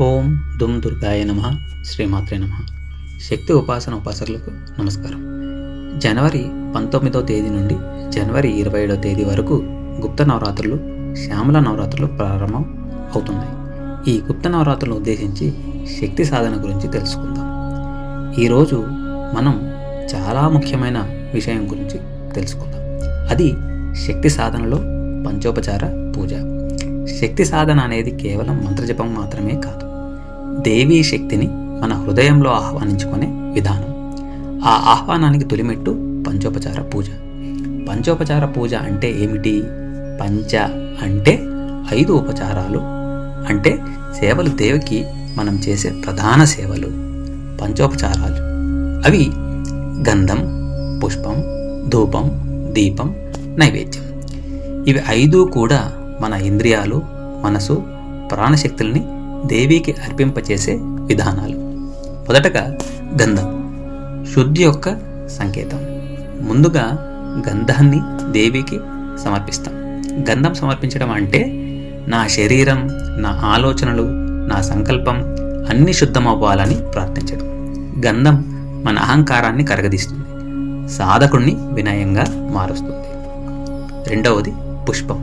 ఓం దుమ్ దుర్గాయ నమ. శ్రీమాత్రే నమ. శక్తి ఉపాసన ఉపాసకులకు నమస్కారం. జనవరి పంతొమ్మిదో తేదీ నుండి జనవరి ఇరవై ఏడో తేదీ వరకు గుప్త నవరాత్రులు శ్యామల నవరాత్రులు ప్రారంభం అవుతున్నాయి. ఈ గుప్త నవరాత్రులను ఉద్దేశించి శక్తి సాధన గురించి తెలుసుకుందాం. ఈరోజు మనం చాలా ముఖ్యమైన విషయం గురించి తెలుసుకుందాం. అది శక్తి సాధనలో పంచోపచార పూజ. శక్తి సాధన అనేది కేవలం మంత్రజపం మాత్రమే కాదు. దేవీ శక్తిని మన హృదయంలో ఆహ్వానించుకునే విధానం. ఆ ఆహ్వానానికి తొలిమెట్టు పంచోపచార పూజ. పంచోపచార పూజ అంటే ఏమిటి? పంచ అంటే ఐదు ఉపచారాలు. అంటే సేవలు దేవికి మనం చేసే ప్రధాన సేవలు. పంచోపచారాలు. అవి గంధం పుష్పం ధూపం దీపం నైవేద్యం. ఇవి ఐదు కూడా మన ఇంద్రియాలు మనసు ప్రాణశక్తుల్ని దేవికి అర్పింపచేసే విధానాలు. మొదటగా గంధం శుద్ధి యొక్క సంకేతం. ముందుగా గంధాన్ని దేవికి సమర్పిస్తాం. గంధం సమర్పించడం అంటే నా శరీరం నా ఆలోచనలు నా సంకల్పం అన్ని శుద్ధమవ్వాలని ప్రార్థించడం. గంధం మన అహంకారాన్ని కరగదీస్తుంది. సాధకుణ్ణి వినయంగా మారుస్తుంది. రెండవది పుష్పం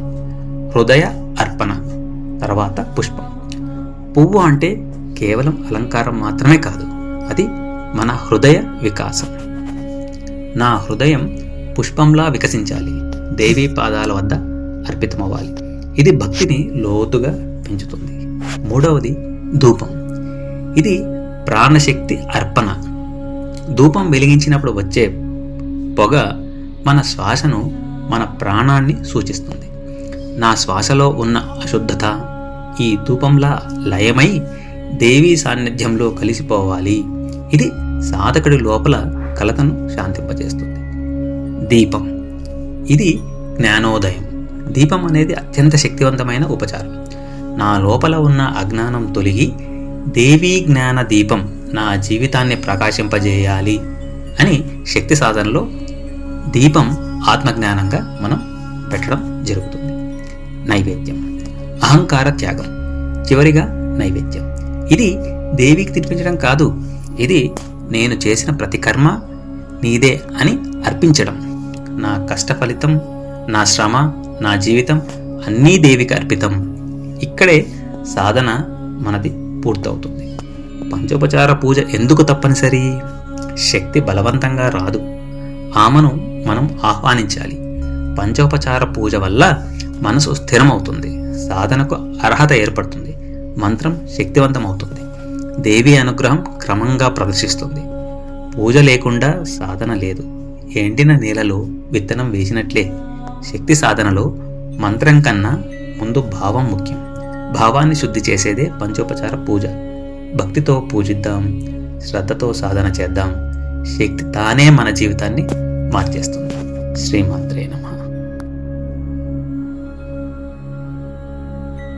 హృదయ అర్పణ తర్వాత పుష్పం. పువ్వు అంటే కేవలం అలంకారం మాత్రమే కాదు అది మన హృదయ వికాసం. నా హృదయం పుష్పంలా వికసించాలి దేవీ పాదాల వద్ద అర్పితమవ్వాలి. ఇది భక్తిని లోతుగా పెంచుతుంది. మూడవది ధూపం. ఇది ప్రాణశక్తి అర్పణ. ధూపం వెలిగించినప్పుడు వచ్చే పొగ మన శ్వాసను మన ప్రాణాన్ని సూచిస్తుంది. నా శ్వాసలో ఉన్న అశుద్ధత ఈ ధూపంలా లయమై దేవీ సాన్నిధ్యంలో కలిసిపోవాలి. ఇది సాధకుడి లోపల కలతను శాంతింపజేస్తుంది. దీపం. ఇది జ్ఞానోదయం. దీపం అనేది అత్యంత శక్తివంతమైన ఉపచారం. నా లోపల ఉన్న అజ్ఞానం తొలగి దేవీ జ్ఞాన దీపం నా జీవితాన్ని ప్రకాశింపజేయాలి అని శక్తి సాధనలో దీపం ఆత్మజ్ఞానంగా మనం పెట్టడం జరుగుతుంది. నైవేద్యం. అహంకార త్యాగం చివరిగా నైవేద్యం. ఇది దేవికి తినిపించడం కాదు ఇది నేను చేసిన ప్రతి కర్మ నీదే అని అర్పించడం. నా కష్ట ఫలితం నా శ్రమ నా జీవితం అన్నీ దేవికి అర్పితం. ఇక్కడే సాధన మనది పూర్తవుతుంది. పంచోపచార పూజ ఎందుకు తప్పనిసరి? శక్తి బలవంతంగా రాదు. ఆమెను మనం ఆహ్వానించాలి. పంచోపచార పూజ వల్ల మనసు స్థిరమవుతుంది. సాధనకు అర్హత ఏర్పడుతుంది. మంత్రం శక్తివంతమవుతుంది. దేవి అనుగ్రహం క్రమంగా ప్రదర్శిస్తుంది. పూజ లేకుండా సాధన లేదు. ఎండిన నేలలో విత్తనం వేసినట్లే. శక్తి సాధనలో మంత్రం కన్నా ముందు భావం ముఖ్యం. భావాన్ని శుద్ధి చేసేదే పంచోపచార పూజ. భక్తితో పూజిద్దాం. శ్రద్ధతో సాధన చేద్దాం. శక్తి తానే మన జీవితాన్ని మార్చేస్తుంది. శ్రీమాత్రేనం